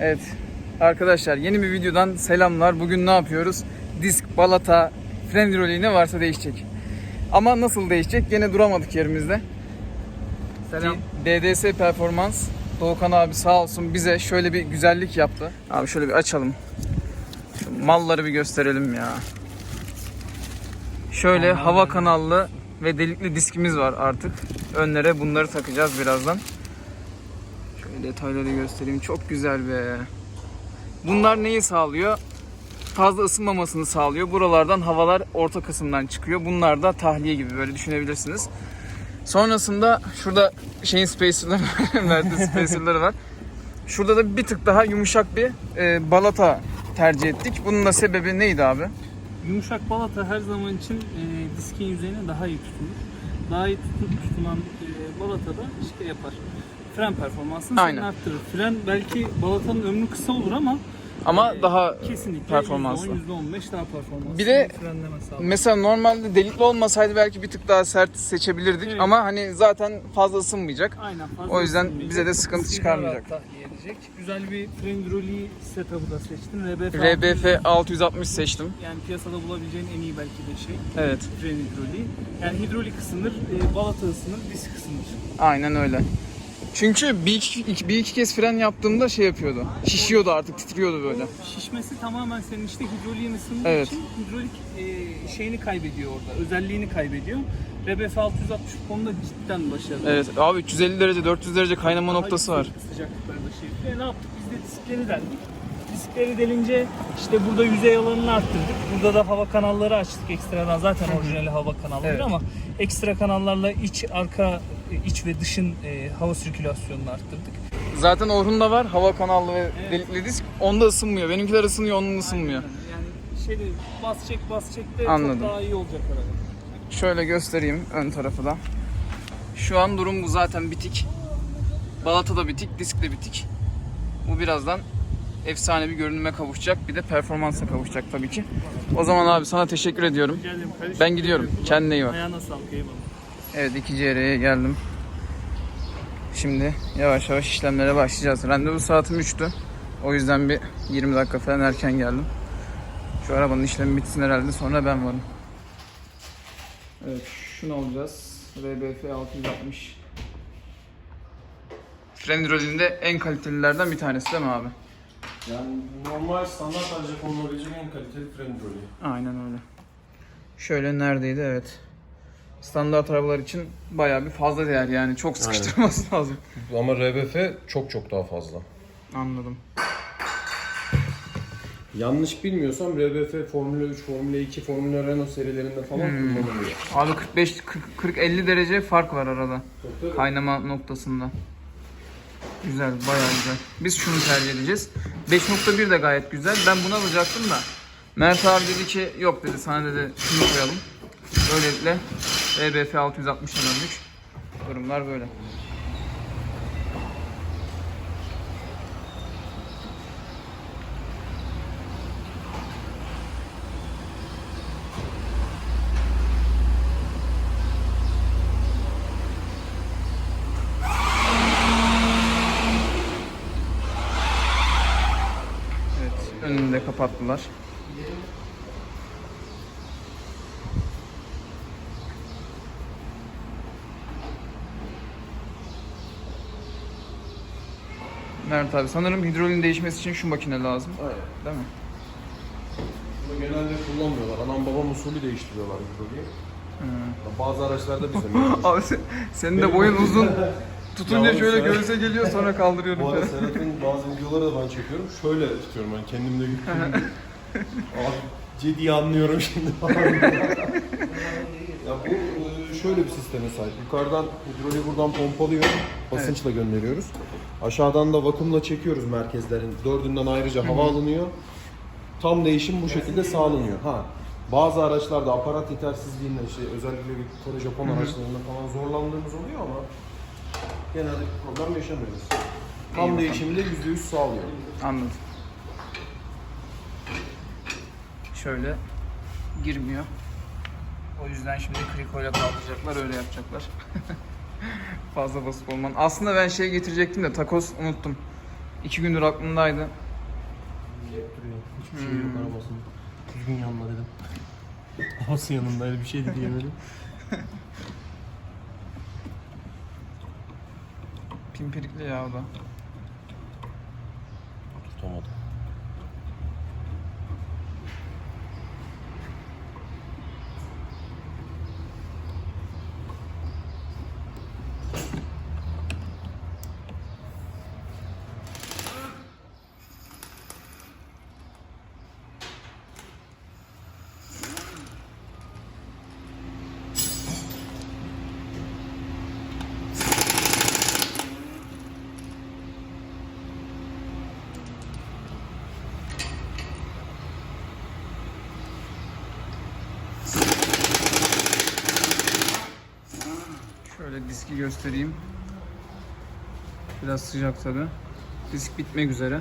Evet. Arkadaşlar yeni bir videodan selamlar. Bugün ne yapıyoruz? Disk, balata, fren hidroliği ne varsa değişecek. Ama nasıl değişecek? Gene duramadık yerimizde. Selam. DDS Performans Doğukan abi sağ olsun bize şöyle bir güzellik yaptı. Abi şöyle bir açalım. Şu malları bir gösterelim ya. Şöyle hava kanallı ve delikli diskimiz var artık. Önlere bunları takacağız birazdan. Detayları göstereyim. Çok güzel be. Bunlar neyi sağlıyor? Fazla ısınmamasını sağlıyor. Buralardan havalar orta kısımdan çıkıyor. Bunlar da tahliye gibi böyle düşünebilirsiniz. Sonrasında şurada şeyin spacerları var. Verdi spacerları var. Şurada da bir tık daha yumuşak bir e, balata tercih ettik. Bunun da sebebi neydi abi? Yumuşak balata her zaman için e, diskin yüzeyine daha iyi tutunur. Daha iyi tutunan e, balata da işte yapar. Fren performansını Aynen. senin arttırır. Fren belki balatanın ömrü kısa olur ama Ama e, daha kesinlikle performanslı. %10, %15 daha performanslı. Bir de frenleme sağlar. Mesela normalde delikli olmasaydı belki bir tık daha sert seçebilirdik Evet. ama hani zaten fazla ısınmayacak. Aynen fazla O yüzden ısınmayacak. bize de sıkıntı Diskin çıkarmayacak. Güzel bir fren hidroliği setup'ı da seçtin. RBF, RBF 660 seçtim. Yani piyasada bulabileceğin en iyi belki de şey. Evet. Fren hidroliği. Yani hidrolik ısınır, e, balata ısınır, disk ısınır. Aynen öyle. Çünkü bir iki, iki- bir iki kez fren yaptığımda şey yapıyordu. Şişiyordu artık titriyordu böyle. Şişmesi tamamen senin işte hidroliğin ısındığı Evet. için hidrolik e, şeyini kaybediyor orada, özelliğini kaybediyor. RBF 660 bu konuda cidden başarılı. Evet abi 350 derece 400 derece kaynama Daha noktası var. yüksek Sıcaklıklarda şey yapıyor. E, ne yaptık? Biz de diskleri deldik. Diskleri delince işte burada yüzey alanını arttırdık. Burada da hava kanalları açtık ekstradan. Zaten orijinali hava kanalları Evet. ama ekstra kanallarla iç, arka, iç ve dışın e, hava sirkülasyonunu arttırdık. Zaten Orhun'da var hava kanallı ve Evet. delikli disk. Onda ısınmıyor. Benimkiler ısınıyor, onun ısınmıyor. Aynen. Yani şeyde bas çek bas çek de Anladım. çok daha iyi olacak araba. Şöyle göstereyim ön tarafı da. Şu an durum bu zaten bitik. Balata da bitik, disk de bitik. Bu birazdan efsane bir görünüme kavuşacak. Bir de performansa kavuşacak tabii ki. O zaman abi sana teşekkür ediyorum. Ben gidiyorum. Kendine iyi bak. Ayağına sağlık eyvallah. Evet ikinci yere geldim. Şimdi yavaş yavaş işlemlere başlayacağız. Randevu saatim 3'tü. O yüzden bir 20 dakika falan erken geldim. Şu arabanın işlemi bitsin herhalde sonra ben varım. Evet şunu alacağız. RBF 660. Fren hidroliğinde en kalitelilerden bir tanesi değil mi abi? Yani normal standart araca konulabilecek en kaliteli fren hidroliği. Aynen öyle. Şöyle neredeydi evet. Standart arabalar için bayağı bir fazla değer yani çok sıkıştırması lazım. Ama RBF çok çok daha fazla. Anladım. Yanlış bilmiyorsam RBF Formula 3, Formula 2, Formula Renault serilerinde falan kullanılıyor. Abi 45 40 50 derece fark var arada. Da- Kaynama noktasında. Güzel, bayağı güzel. Biz şunu tercih edeceğiz. 5.1 de gayet güzel. Ben bunu alacaktım da. Mert abi dedi ki yok dedi sana dedi şunu koyalım. Böylelikle RBF 660'a döndük. Durumlar böyle. Evet, önünü kapattılar. Mert abi sanırım hidrolün değişmesi için şu makine lazım. Aynen. Değil mi? Bunu genelde kullanmıyorlar. Anam babam usulü değiştiriyorlar hidroliği. Bazı araçlarda bize mevcut. Abi sen- senin de boyun uzun. Tutunca şöyle sen- göğüse geliyor sonra kaldırıyorum Bu arada falan. Serhat'ın bazı videoları da ben çekiyorum. Şöyle tutuyorum ben kendimde güçlüyüm. Abi ciddi anlıyorum şimdi falan. ya bu e, şöyle bir sisteme sahip. Yukarıdan hidroliği buradan pompalıyor. Basınçla gönderiyoruz. Aşağıdan da vakumla çekiyoruz merkezlerin. Dördünden ayrıca hava alınıyor. Tam değişim bu şekilde sağlanıyor. Ha bazı araçlarda aparat yetersizliğinden işte özellikle bir Kore Japon araçlarında falan zorlandığımız oluyor ama genelde bir problem yaşamıyoruz. Tam bakalım. değişimi de %100 sağlıyor. Anladım. Şöyle girmiyor. O yüzden şimdi krikoyla kaldıracaklar, öyle yapacaklar. Fazla basıp olman. Aslında ben şey getirecektim de takoz unuttum. İki gündür aklımdaydı. Duruyor. Hiçbir şey yok arabasında. Düzgün yanma dedim. Babası yanındaydı bir şey de diyemedim. Pimpirikli ya o da. Şöyle diski göstereyim. Biraz sıcak tabi. Disk bitmek üzere.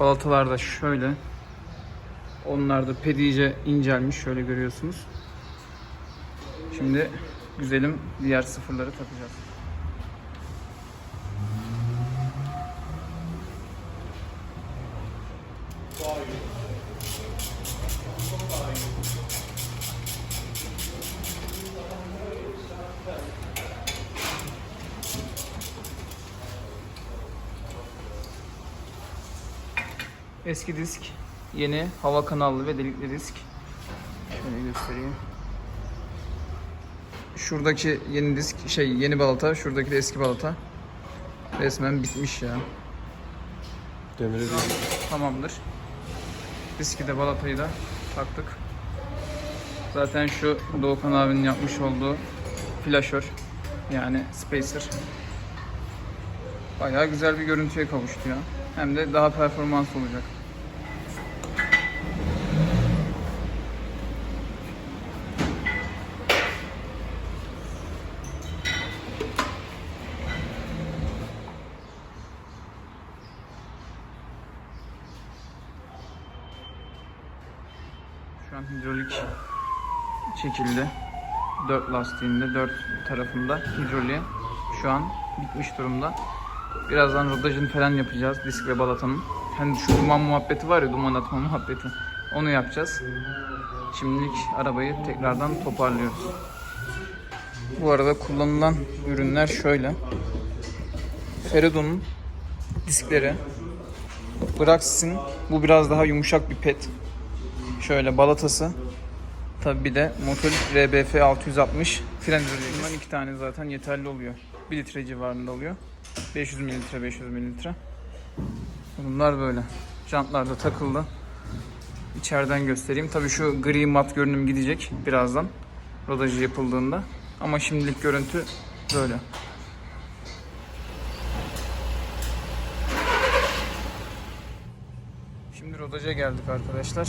Balatalar da şöyle. Onlar da pedice incelmiş. Şöyle görüyorsunuz. Şimdi güzelim diğer sıfırları takacağız. Eski disk, yeni hava kanallı ve delikli disk. Şöyle göstereyim. Şuradaki yeni disk, şey yeni balata, şuradaki de eski balata. Resmen bitmiş ya. Demire değil. Tamamdır. Diski de balatayı da taktık. Zaten şu Doğukan abinin yapmış olduğu flaşör yani spacer bayağı güzel bir görüntüye kavuştu ya. Hem de daha performans olacak. Şu an hidrolik çekildi. 4 lastiğinde 4 tarafında hidroliği şu an bitmiş durumda. Birazdan rodajını falan yapacağız disk ve balatanın. Hani şu duman muhabbeti var ya duman atma muhabbeti. Onu yapacağız. Şimdilik arabayı tekrardan toparlıyoruz. Bu arada kullanılan ürünler şöyle. Feridun'un diskleri. Braxx'in bu biraz daha yumuşak bir pet. Şöyle balatası. Tabi bir de Motolik RBF 660 fren. Bundan iki tane zaten yeterli oluyor. 1 litre civarında oluyor. 500 mililitre 500 mililitre. Bunlar böyle. Jantlar da takıldı. İçeriden göstereyim. Tabi şu gri mat görünüm gidecek birazdan. Rodajı yapıldığında. Ama şimdilik görüntü böyle. Şimdi rodaja geldik arkadaşlar.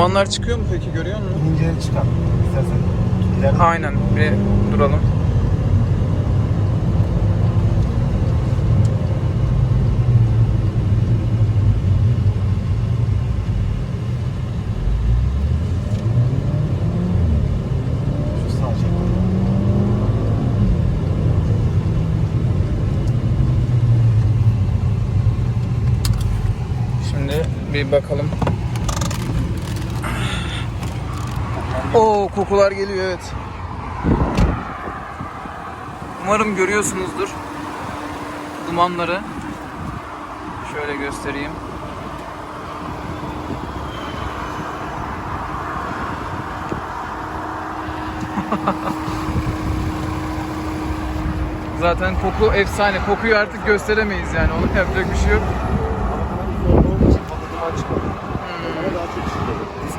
dumanlar çıkıyor mu peki görüyor musun? İnince çıkar. İstersen ileride Aynen bir duralım. şu sağ çek. Bir bakalım. Oo kokular geliyor evet. Umarım görüyorsunuzdur dumanları. Şöyle göstereyim. Zaten koku efsane. Kokuyu artık gösteremeyiz yani. Onu yapacak bir şey yok.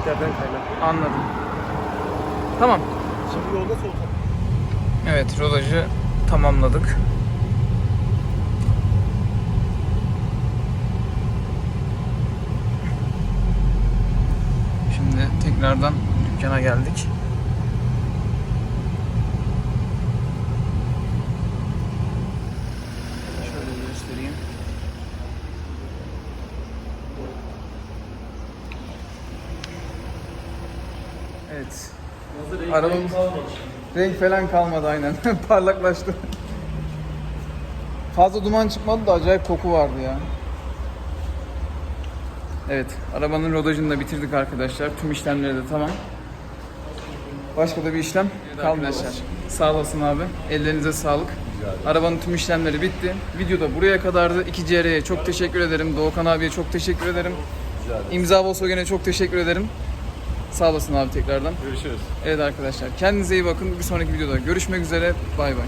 Kaynaklı. Anladım. Tamam. Şimdi yolda soğutalım. Evet, rodajı tamamladık. Şimdi tekrardan dükkana geldik. Şöyle göstereyim. Evet. Arabamız renk falan kalmadı aynen. Parlaklaştı. Fazla duman çıkmadı da acayip koku vardı ya. Evet, arabanın rodajını da bitirdik arkadaşlar. Tüm işlemleri de tamam. Başka da bir işlem kalmıyor. Sağ olasın abi. Ellerinize sağlık. Arabanın tüm işlemleri bitti. Video da buraya kadardı. 2CR'ye çok teşekkür ederim. Doğukan abiye çok teşekkür ederim. İmza Volkswagen'e çok teşekkür ederim. Sağ olasın abi tekrardan. Görüşürüz. Evet arkadaşlar kendinize iyi bakın. Bir sonraki videoda görüşmek üzere. Bay bay.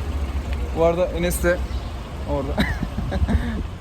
Bu arada Enes de orada.